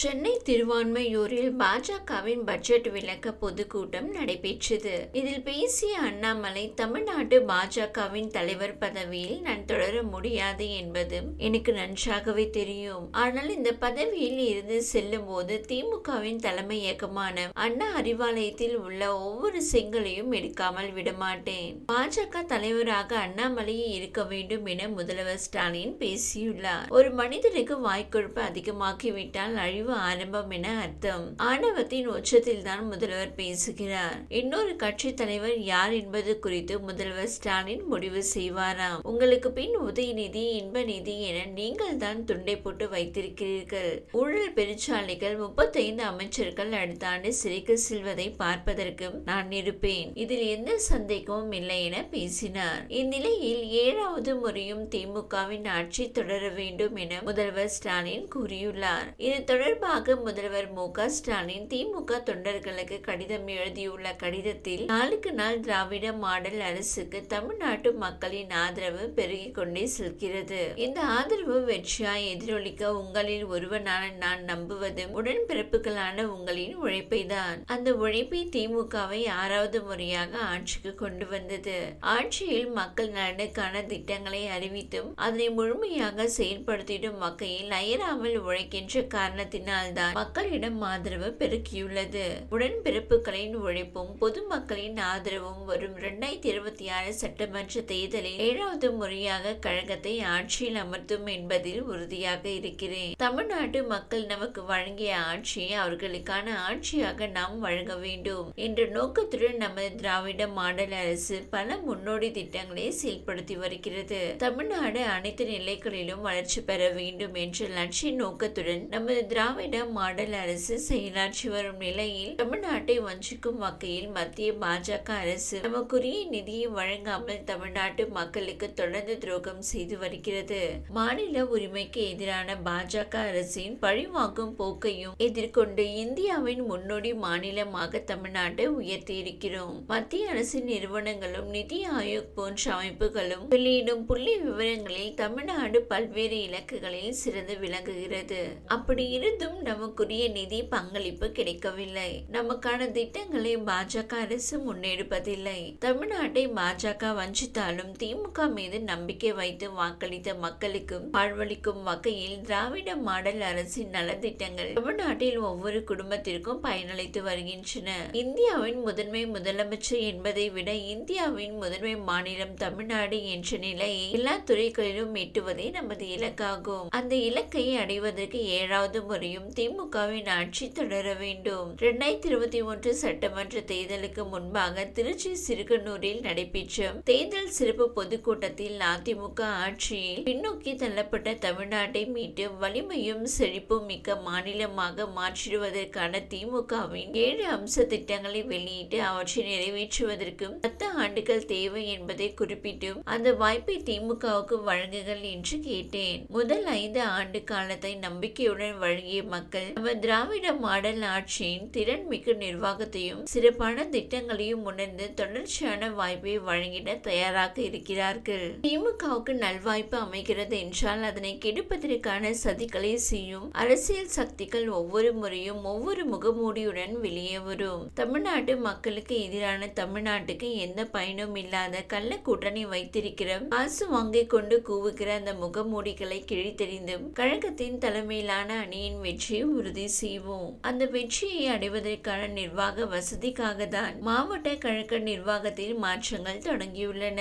சென்னை திருவான்மையூரில் பாஜகவின் பட்ஜெட் விளக்க பொதுக்கூட்டம் நடைபெற்றது. இதில் பேசிய அண்ணாமலை தமிழ்நாட்டு பாஜகவின் தலைவர் பதவியில் நான் தொடர முடியாது என்பது எனக்கு நன்றாகவே தெரியும். ஆனால் இந்த பதவியில் இருந்து செல்லும் போது திமுகவின் தலைமை இயக்கமான அண்ணா அறிவாலயத்தில் உள்ள ஒவ்வொரு செங்கலையும் எடுக்காமல் விடமாட்டேன். பாஜக தலைவராக அண்ணாமலையே இருக்க வேண்டும் என முதல்வர் ஸ்டாலின் பேசியுள்ளார். ஒரு மனிதனுக்கு வாய்க்கொழுப்பு அதிகமாகிவிட்டால் அழிவு ஆரம்பம் என அர்த்தம். ஆணவத்தின் உச்சத்தில் தான் முதல்வர் பேசுகிறார். இன்னொரு கட்சி தலைவர் யார் என்பது குறித்து முதல்வர் ஸ்டாலின் முடிவு செய்வாராம். உங்களுக்கு பின் உதயநிதி இன்பநிதி என நீங்கள் தான் துண்டை போட்டு வைத்திருக்கிறீர்கள். ஊழல் பெருச்சாலைகள் முப்பத்தைந்து அமைச்சர்கள் அடுத்த ஆண்டு சிறைக்கு செல்வதை பார்ப்பதற்கு நான் இருப்பேன். இதில் எந்த சந்தேகமும் இல்லை என பேசினார். இந்நிலையில் ஏழாவது முறையும் திமுகவின் ஆட்சி தொடர வேண்டும் என முதல்வர் ஸ்டாலின் கூறியுள்ளார். இது தொடர்பாக முதல்வர் மு க. ஸ்டாலின் திமுக தொண்டர்களுக்கு கடிதம் எழுதியுள்ள கடிதத்தில் நாளுக்கு நாள் திராவிட மாடல் அரசுக்கு தமிழ்நாட்டு மக்களின் ஆதரவு பெருகிக் கொண்டே செல்கிறது. இந்த ஆதரவு வெற்றியாய் எதிரொலிக்க உங்களில் ஒருவனான நான் நம்புவதும் உடன்பிறப்புகளான உங்களின் உழைப்பை தான் அந்த உழைப்பை திமுகவை ஆறாவது முறையாக ஆட்சிக்கு கொண்டு வந்தது. ஆட்சியில் மக்கள் நலனுக்கான திட்டங்களை அறிவித்தும் அதனை முழுமையாக செயல்படுத்திடும் வகையில் அயராமல் உழைக்கின்ற காரணத்தினால் காரணத்தினால்தான் மக்களிடம் ஆதரவு பெருக்கியுள்ளது. உடன்பிறப்புகளின் உழைப்பும் பொதுமக்களின் ஆதரவும் வரும். இரண்டாயிரத்தி இருபத்தி ஆறு சட்டமன்ற தேர்தலில் ஏழாவது முறையாக கழகத்தை ஆட்சியில் அமர்த்தும் என்பதில் உறுதியாக இருக்கிறேன். தமிழ்நாட்டு மக்கள் நமக்கு வழங்கிய ஆட்சியை அவர்களுக்கான ஆட்சியாக நாம் வழங்க வேண்டும் என்ற நோக்கத்துடன் நமது திராவிட மாடல் அரசு பல முன்னோடி திட்டங்களை செயல்படுத்தி வருகிறது. தமிழ்நாடு அனைத்து நிலைகளிலும் வளர்ச்சி பெற வேண்டும் என்ற லட்சிய நோக்கத்துடன் நமது திராவிட மாடல் அரசு செயலாற்றி வரும் நிலையில் தமிழ்நாட்டை வஞ்சிக்கும் வகையில் மத்திய பாஜக அரசு நமக்குரிய நிதியை வழங்காமல் தமிழ்நாட்டு மக்களுக்கு தொடர்ந்து துரோகம் செய்து வருகிறது. மாநில உரிமைக்கு எதிரான பாஜக அரசின் பழிவாங்கும் போக்கையும் எதிர்கொண்டு இந்தியாவின் முன்னோடி மாநிலமாக தமிழ்நாட்டை உயர்த்தியிருக்கிறோம் மத்திய அரசின் நிறுவனங்களும் நிதி ஆயோக் போன்ற அமைப்புகளும் வெளியிடும் புள்ளி விவரங்களில் தமிழ்நாடு பல்வேறு இலக்குகளில் சிறந்து விளங்குகிறது. அப்படி இருந்தும் நமக்குரிய நிதி பங்களிப்பு கிடைக்கவில்லை. நமக்கான திட்டங்களை பாஜக அரசு முன்னெடுப்பதில்லை. தமிழ்நாட்டை பாஜக வஞ்சித்தாலும் திமுக மீது நம்பிக்கை வைத்து வாக்களித்த மக்களுக்கும் வாழ்வளிக்கும் வகையில் திராவிட மாடல் அரசின் நலத்திட்டங்கள் தமிழ்நாட்டில் ஒவ்வொரு குடும்பத்திற்கும் பயனளித்து வருகின்றன. இந்தியாவின் முதன்மை முதலமைச்சர் என்பதை விட இந்தியாவின் முதன்மை மாநிலம் தமிழ்நாடு என்ற நிலையை எல்லா துறைகளிலும் எட்டுவதே நமது இலக்காகும். அந்த இலக்கை அடைவதற்கு ஏழாவது முறை முறையும் திமுகவின் ஆட்சி தொடர வேண்டும். இரண்டாயிரத்தி இருபத்தி ஒன்று சட்டமன்ற தேர்தலுக்கு முன்பாக திருச்சி சிறுகனூரில் நடைபெற்ற தேர்தல் சிறப்பு பொதுக்கூட்டத்தில் அதிமுக ஆட்சியில் பின்னோக்கி தள்ளப்பட்ட தமிழ்நாட்டை மீட்டு வலிமையும் செழிப்பும் மிக்க மாநிலமாக மாற்றிடுவதற்கான திமுகவின் ஏழு அம்ச திட்டங்களை வெளியிட்டு அவற்றை நிறைவேற்றுவதற்கும் பத்து ஆண்டுகள் தேவை என்பதை குறிப்பிட்டும் அந்த வாய்ப்பை திமுகவுக்கு வழங்குங்கள் என்று கேட்டேன். முதல் ஐந்து ஆண்டு காலத்தை நம்பிக்கையுடன் வழங்கிய மக்கள் நம்ம திராவிட மாடல் ஆட்சியின் திறன் மிக்க நிர்வாகத்தையும் சிறப்பான திட்டங்களையும் உணர்ந்து தொடர்ச்சியான வாய்ப்பை வழங்கிட தயாராக இருக்கிறார்கள். திமுகவுக்கு நல்வாய்ப்பு அமைகிறது என்றால் அதனை கெடுப்பதற்கான சதிகளை செய்யும் அரசியல் சக்திகள் ஒவ்வொரு முறையும் ஒவ்வொரு முகமூடியுடன் வெளியே வரும். தமிழ்நாட்டு மக்களுக்கு எதிரான தமிழ்நாட்டுக்கு எந்த பயனும் இல்லாத கள்ள கூட்டணி வைத்திருக்கிற காசு வாங்கிக் கொண்டு கூவுகிற அந்த முகமூடிகளை கிழித்தெறிந்தும் கழகத்தின் தலைமையிலான அணியின் வெற்றியை உறுதி செய்வோம். அந்த வெற்றியை அடைவதற்கான நிர்வாக வசதிக்காக தான் மாவட்ட கழக நிர்வாகத்தில் மாற்றங்கள் தொடங்கியுள்ளன.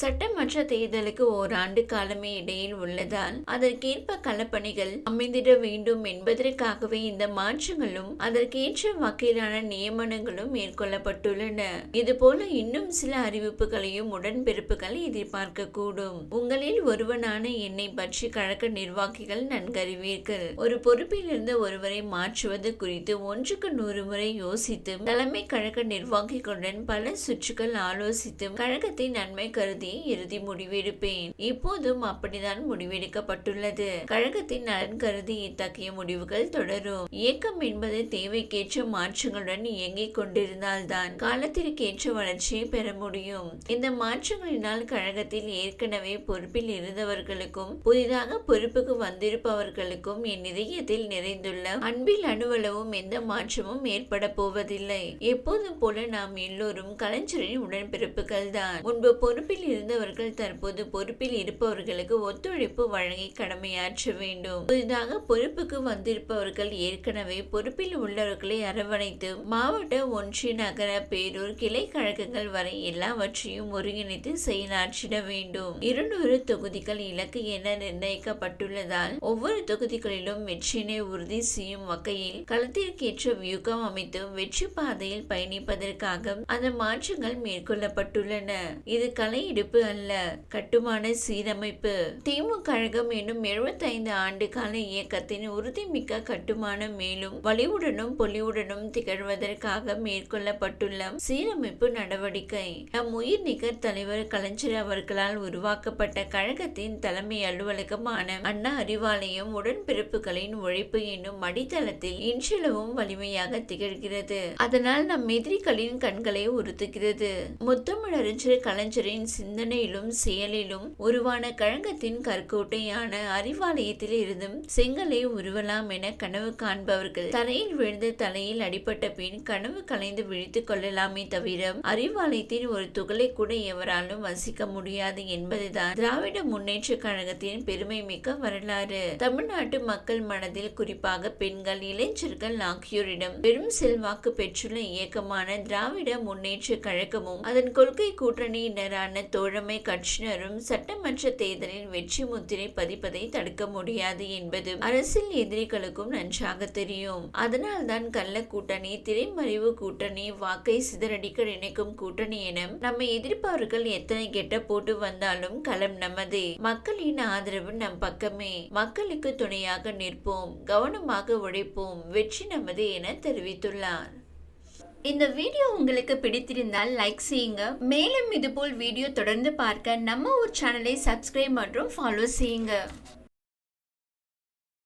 சட்டமன்ற தேர்தலுக்கு ஓராண்டு காலமே இடையில் உள்ளதால் அதற்கேற்ப களப்பணிகள் அமைந்திட வேண்டும் என்பதற்காகவே இந்த மாற்றங்களும் அதற்கேற்ற வகையிலான நியமனங்களும் மேற்கொள்ளப்பட்டுள்ளன. இதுபோல இன்னும் சில அறிவிப்புகளையும் உடன்பிறப்புகள் எதிர்பார்க்க கூடும் உங்களில் ஒருவனான என்னை பற்றி கழக நிர்வாகிகள் நன்கறிவீர்கள். ஒரு பொறுப்பில் பொறுப்பிலிருந்து ஒருவரை மாற்றுவது குறித்து ஒன்றுக்கு நூறு முறை யோசித்து தலைமை கழக நிர்வாகிகளுடன் பல சுற்றுகள் ஆலோசித்தும் கழகத்தின் நன்மை கருதி இறுதி முடிவெடுப்பேன். இப்போதும் அப்படிதான் முடிவெடுக்கப்பட்டுள்ளது. கழகத்தின் நலன் கருதி இத்தகைய முடிவுகள் தொடரும். இயக்கம் என்பது தேவைக்கேற்ற மாற்றங்களுடன் இயங்கிக் கொண்டிருந்தால்தான் காலத்திற்கேற்ற வளர்ச்சியை பெற முடியும். இந்த மாற்றங்களினால் கழகத்தில் ஏற்கனவே பொறுப்பில் இருந்தவர்களுக்கும் புதிதாக பொறுப்புக்கு வந்திருப்பவர்களுக்கும் என் இதயத்தில் நிறைந்துள்ள அன்பில் அணுவளவும் எந்த மாற்றமும் ஏற்பட போவதில்லை. எப்போதும் போல நாம் எல்லோரும் கலைஞரின் உடன்பிறப்புகள் தான். முன்பு பொறுப்பில் இருந்தவர்கள் தற்போது பொறுப்பில் இருப்பவர்களுக்கு ஒத்துழைப்பு வழங்கி கடமையாற்ற வேண்டும். புதிதாக பொறுப்புக்கு வந்திருப்பவர்கள் ஏற்கனவே பொறுப்பில் உள்ளவர்களை அரவணைத்து மாவட்ட ஒன்றிய நகர பேரூர் கிளை கழகங்கள் வரை எல்லாவற்றையும் ஒருங்கிணைத்து செயலாற்றிட வேண்டும். இருநூறு தொகுதிகள் இலக்கு என நிர்ணயிக்கப்பட்டுள்ளதால் ஒவ்வொரு தொகுதிகளிலும் வெற்றினை உறுதி செய்யும் வகையில் களத்திற்கேற்ற வியூகம் அமைத்து வெற்றி பாதையில் பயணிப்பதற்காக அந்த மாற்றங்கள் மேற்கொள்ளப்பட்டுள்ளன. இது கலையெடுப்பு அல்ல கட்டுமான சீரமைப்பு. திமுக கழகம் என்னும் எழுபத்தைந்து ஆண்டு கால இயக்கத்தின் உறுதிமிக்க கட்டுமானம் மேலும் வலிவுடனும் பொலிவுடனும் திகழ்வதற்காக மேற்கொள்ளப்பட்டுள்ள சீரமைப்பு நடவடிக்கை. நம் உயிர் நிகர் தலைவர் கலைஞர் அவர்களால் உருவாக்கப்பட்ட கழகத்தின் தலைமை அலுவலகமான அண்ணா அறிவாலயம் உடன்பிறப்புகளின் உழைப்பு என்னும் அடித்தளத்தில் இன்றளவும் வலிமையாக திகழ்கிறது. அதனால் நம் எதிரிகளின் கண்களை உறுத்துகிறது. முத்தமிழறிஞர் கலைஞரின் சிந்தனையிலும் செயலிலும் உருவான கழகத்தின் கற்கோட்டையான அறிவாலயத்தில் இருந்தும் செங்கலை உருவலாம் என கனவு காண்பவர்கள். தரையில் விழுந்து தலையில் அடிபட்ட பின் கனவு கலைந்து விழித்துக் கொள்ளலாமே தவிர அறிவாலயத்தின் ஒரு துகளை கூட எவராலும் வசிக்க முடியாது என்பதுதான் திராவிட முன்னேற்ற கழகத்தின் பெருமை மிக்க வரலாறு. தமிழ்நாட்டு மக்கள் மனதில் குறிப்பாக பெண்கள் இளைஞர்கள் ஆகியோரிடம் பெரும் செல்வாக்கு பெற்றுள்ள இயக்கமான திராவிட முன்னேற்ற கழகமும் அதன் கொள்கை கூட்டணியினரான தோழமை கட்சியினரும் சட்டமன்ற தேர்தலில் வெற்றி முத்திரை பதிப்பதை தடுக்க முடியாது என்பது அரசியல் எதிரிகளுக்கும் நன்றாக தெரியும். அதனால்தான் கள்ள கூட்டணி திரைமறைவு கூட்டணி வாக்கை சிதறடிக்க நினைக்கும் கூட்டணி என நம்ம எதிர்ப்பவர்கள் எத்தனை கெட்ட போட்டு வந்தாலும் களம் நமதே. மக்களின் ஆதரவு நம் பக்கமே. மக்களுக்கு துணையாக நிற்போம். கவனமாக உழைப்போம் வெற்றி நமது என தெரிவித்துள்ளார். இந்த வீடியோ உங்களுக்கு பிடித்திருந்தால் லைக் செய்யுங்க. மேலும் இதுபோல் வீடியோ தொடர்ந்து பார்க்க நம்ம ஒரு சேனலை சப்ஸ்கிரைப் மற்றும் ஃபாலோ செய்யுங்க.